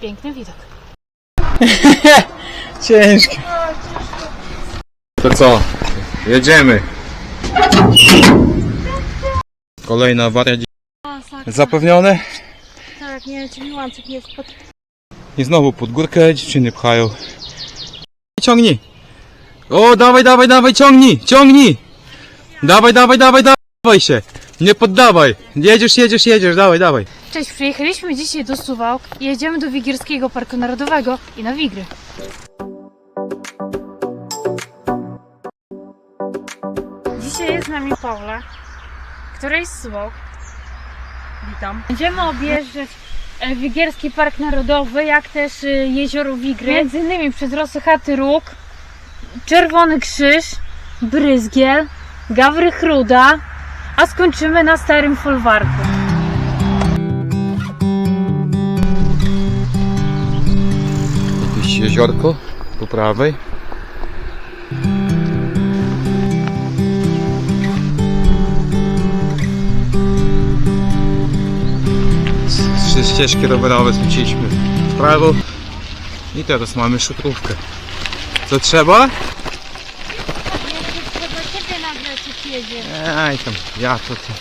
piękny widok. Ciężkie. To co? Jedziemy. Kolejna awaria. dzi- Zapewnione? Tak, nie, czyli łańcuch nie wpadł. I znowu pod górkę dziewczyny pchają. Ciągnij! O, dawaj, dawaj, dawaj, ciągnij, ciągnij! Dawaj, dawaj, dawaj, dawaj się! Nie poddawaj! Jedziesz, jedziesz, jedziesz, dawaj, dawaj. Cześć, przyjechaliśmy dzisiaj do Suwałk i jedziemy do Wigierskiego Parku Narodowego i na Wigry. Dzisiaj jest z nami Paula, która jest z Suwałk. Witam. Będziemy objeżdżać e, Wigierski Park Narodowy, jak też e, jezioro Wigry. Między innymi przez Rosychaty Róg, Czerwony Krzyż, Bryzgiel, Gawrych Ruda, a skończymy na Starym Folwarku. Jeziorko po prawej. Trzy ścieżki rowerowe zwróciliśmy w prawo i teraz mamy szutrówkę. Co trzeba? Trzeba ciebie nagrać, jak jedzie. Aj tam, ja to ty.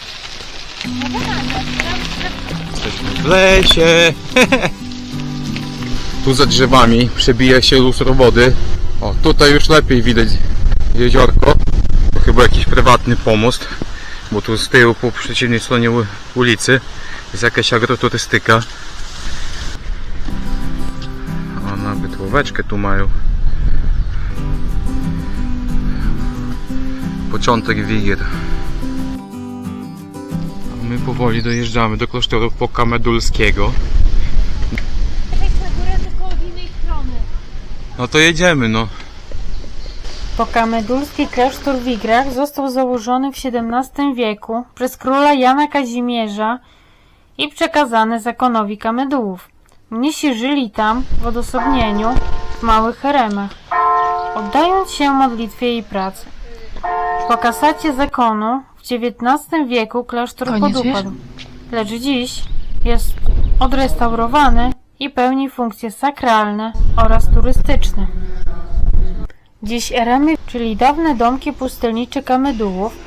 Jesteśmy w lesie. tu za drzewami przebija się lustro wody. O, tutaj już lepiej widać jeziorko. To chyba jakiś prywatny pomost, bo tu z tyłu po przeciwnej stronie ulicy jest jakaś agroturystyka. O, nawet łóweczkę tu mają. Początek. A my powoli dojeżdżamy do klasztoru Pokamedulskiego. Wejdź No to jedziemy, no. Pokamedulski klasztor w Wigrach został założony w XVII wieku przez króla Jana Kazimierza i przekazany zakonowi Kamedułów. Mnisi żyli tam w odosobnieniu w małych heremach, oddając się modlitwie i pracy. Po kasacie zakonu w XIX wieku klasztor Koniec, podupadł, lecz dziś jest odrestaurowany i pełni funkcje sakralne oraz turystyczne. Dziś eremy, czyli dawne domki pustelnicze Kamedułów,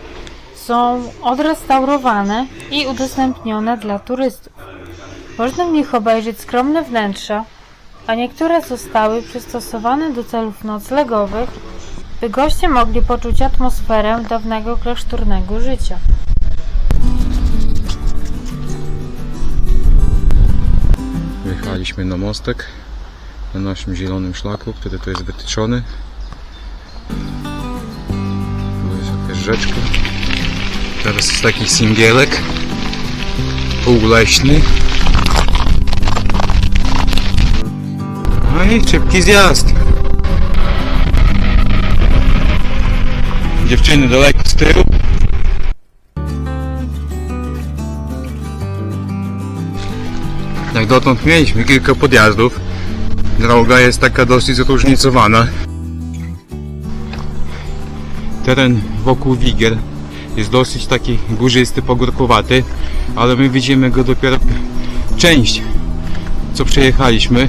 są odrestaurowane i udostępnione dla turystów. Można w nich obejrzeć skromne wnętrza, a niektóre zostały przystosowane do celów noclegowych, by goście mogli poczuć atmosferę dawnego klasztornego życia. Wjechaliśmy na mostek na naszym zielonym szlaku, który tu jest wytyczony. Tu jest jakaś rzeczka. Teraz jest taki singielek półleśny. No i szybki zjazd. Dziewczyny daleko z tyłu. Jak dotąd mieliśmy kilka podjazdów. Droga jest taka dosyć zróżnicowana. Teren wokół Wigier jest dosyć taki górzysty, pogórkowaty, ale my widzimy go dopiero część, co przejechaliśmy.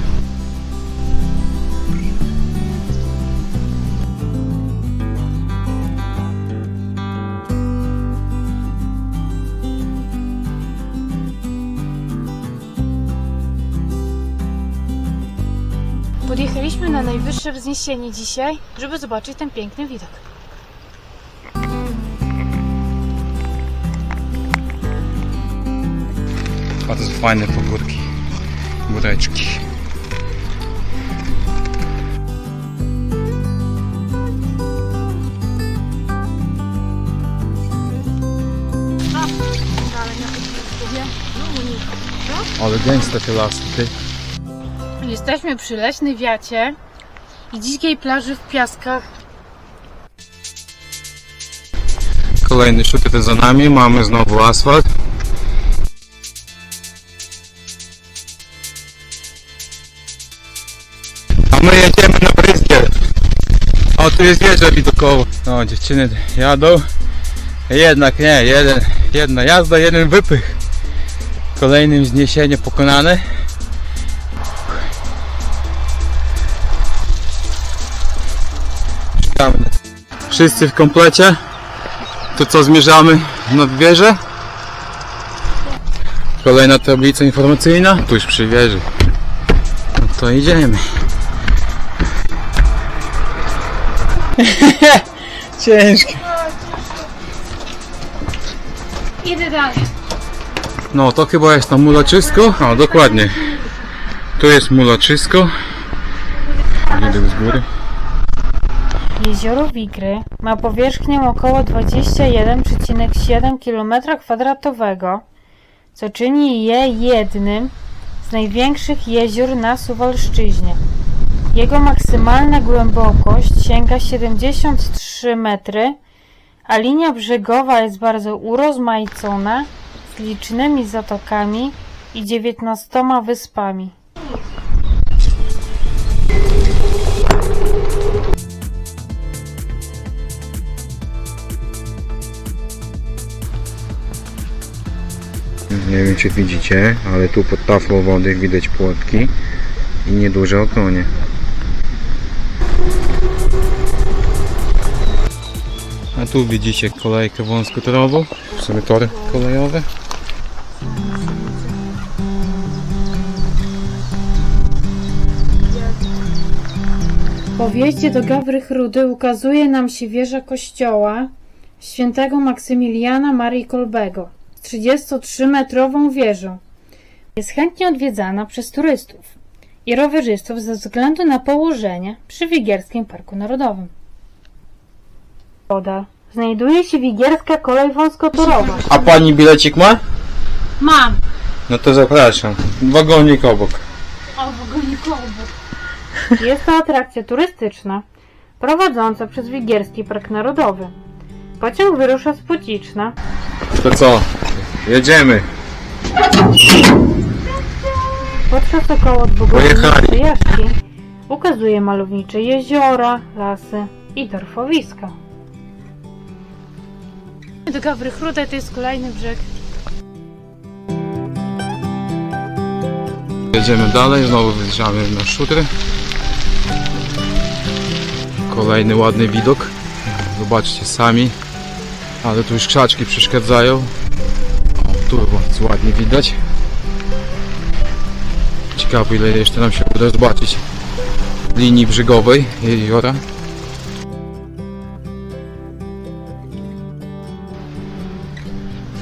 Podjechaliśmy na najwyższe wzniesienie dzisiaj, żeby zobaczyć ten piękny widok. Bardzo fajne pogórki, góreczki. Ale gęste te lasy, ty. Jesteśmy przy leśnej wiacie i dzikiej plaży w piaskach. Kolejny szutr za nami, mamy znowu asfalt. A my jedziemy na Bryzgiel. O, tu jest wieża widokowa. No, dziewczyny jadą. Jednak nie, jeden, jedna jazda, jeden wypych. Kolejnym wzniesienie pokonane. Wszyscy w komplecie. To co zmierzamy nad wieżę? Kolejna tablica informacyjna, tuż przy wieży. No to idziemy. Ciężkie. Idę dalej. No to chyba jest tam mulaczysko. O, dokładnie. Tu jest mulaczysko. Widok z góry. Jezioro Wigry ma powierzchnię około 21,7 km2, co czyni je jednym z największych jezior na Suwalszczyźnie. Jego maksymalna głębokość sięga 73 metry, a linia brzegowa jest bardzo urozmaicona z licznymi zatokami i 19 wyspami. Nie wiem czy widzicie, ale tu pod taflą wody widać płotki i nieduże okonie. A tu widzicie kolejkę wąskotorową, w sumie tory kolejowe. Po wjeździe do Gawrych Rudy ukazuje nam się wieża kościoła świętego Maksymiliana Marii Kolbego 33-metrową wieżą. Jest chętnie odwiedzana przez turystów i rowerzystów ze względu na położenie przy Wigierskim Parku Narodowym. Woda. Znajduje się Wigierska Kolej Wąskotorowa. A pani bilecik ma? Mam! No to zapraszam. Wagonik obok. O, Jest to atrakcja turystyczna prowadząca przez Wigierski Park Narodowy. Pociąg wyrusza z Płociczna To co? Jedziemy. podczas około dwugodzinnej Pojechali. przejażdżki ukazuje malownicze jeziora, lasy i torfowiska. Do Gawrych Rudek to jest kolejny brzeg. Jedziemy dalej, znowu wyjeżdżamy na szutry. Kolejny ładny widok. Zobaczcie sami. Ale tu już krzaczki przeszkadzają. O, tu bardzo ładnie widać. Ciekawe ile jeszcze nam się uda zobaczyć linii brzegowej jeziora.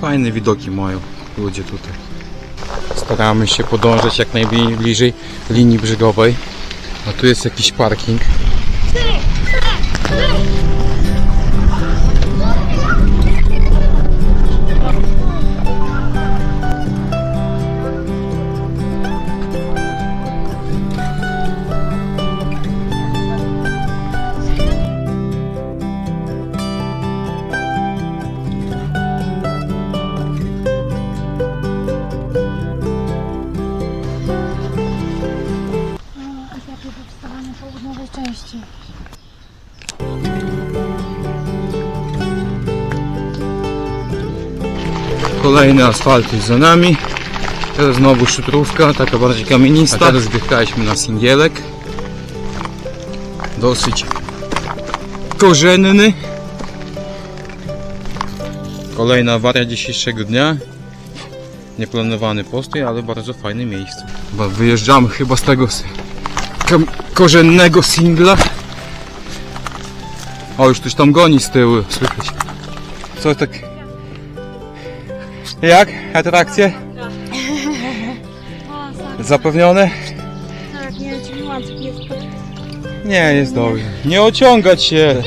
Fajne widoki mają ludzie tutaj. Staramy się podążać jak najbliżej linii brzegowej. A tu jest jakiś parking. Części. Kolejny asfalt jest za nami. Teraz znowu szutrówka, taka bardziej kamienista. A teraz wjechaliśmy na singielek. Dosyć korzenny. Kolejna awaria dzisiejszego dnia. Nieplanowany postój, ale bardzo fajne miejsce. Chyba wyjeżdżamy chyba z tego korzennego singla. O, już ktoś tam goni z tyłu, słychać. Co tak... Jak? Atrakcje? Zapewnione? Tak, nie jest. Nie, jest dobrze. Nie ociągać się.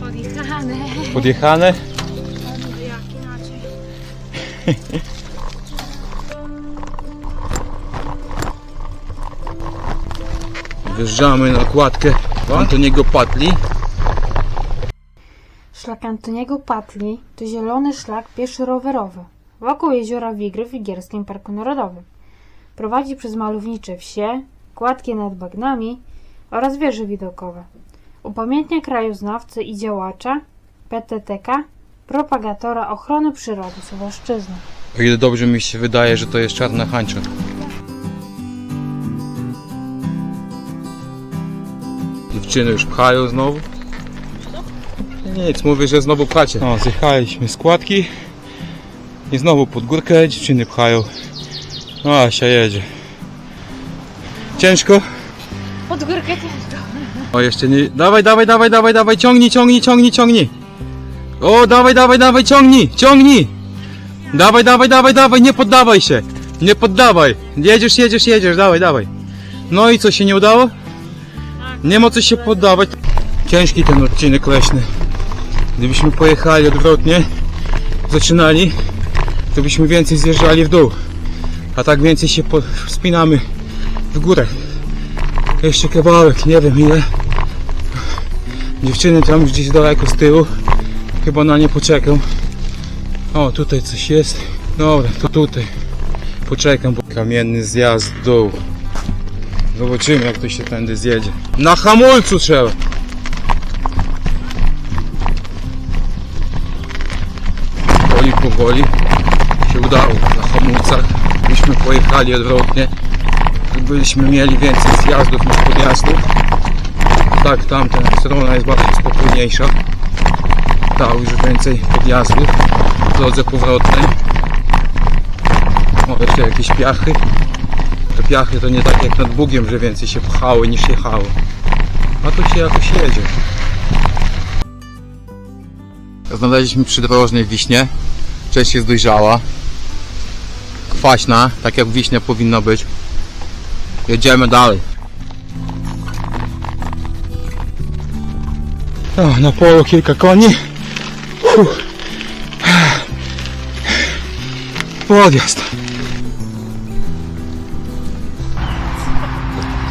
podjechane. Podjechane. Jak inaczej? Wjeżdżamy na kładkę Antoniego Patli. Szlak Antoniego Patli to zielony szlak pieszy rowerowy wokół jeziora Wigry w Wigierskim Parku Narodowym. Prowadzi przez malownicze wsie, kładki nad bagnami oraz wieże widokowe. Upamiętnia krajoznawcę i działacza PTTK, propagatora ochrony przyrody Suwalszczyzny. O ile dobrze mi się wydaje, że to jest czarna hańcza. Dziewczyny już pchają znowu. Nic, mówię, że znowu pchacie. O, zjechaliśmy z kładki. I znowu pod górkę dziewczyny pchają. No, Asia jedzie. Ciężko? Pod górkę ciężko. O, jeszcze nie. Dawaj, dawaj, dawaj, dawaj, dawaj, ciągnij, ciągnij, ciągnij, ciągnij. O, dawaj, dawaj, dawaj, ciągnij, ciągnij. Dawaj, dawaj, dawaj, dawaj, nie poddawaj się. Nie poddawaj. Jedziesz, jedziesz, jedziesz, dawaj, dawaj. No i co, się nie udało? Nie ma co się poddawać. Ciężki ten odcinek leśny. Gdybyśmy pojechali odwrotnie, zaczynali, to byśmy więcej zjeżdżali w dół. A tak więcej się wspinamy w górę. Jeszcze kawałek, nie wiem ile. Dziewczyny tam już gdzieś daleko z tyłu. Chyba na nie poczekam. O, tutaj coś jest. Dobra, to tutaj. Poczekam, kamienny zjazd w dół. Zobaczymy jak to się tędy zjedzie. Na hamulcu trzeba. Powoli, powoli się udało na hamulcach. Byśmy pojechali odwrotnie byśmy mieli więcej zjazdów niż podjazdów. Tak, tamta strona jest bardziej spokojniejsza. Ta już więcej podjazdów w drodze powrotnej. O, jeszcze jakieś piachy. Te piachy to nie tak jak nad Bugiem, że więcej się pchały niż jechało. A tu się jakoś jedzie. Znaleźliśmy przydrożnej wiśnie. Część jest dojrzała. Kwaśna, tak jak wiśnia powinna być. Jedziemy dalej. O, na polu kilka koni. Uff.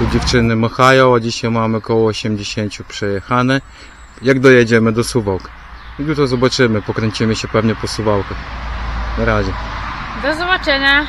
Tu dziewczyny machają, a dzisiaj mamy około 80 przejechane. Jak dojedziemy do Suwałk? Jutro zobaczymy, pokręcimy się pewnie po Suwałkach. Na razie. Do zobaczenia.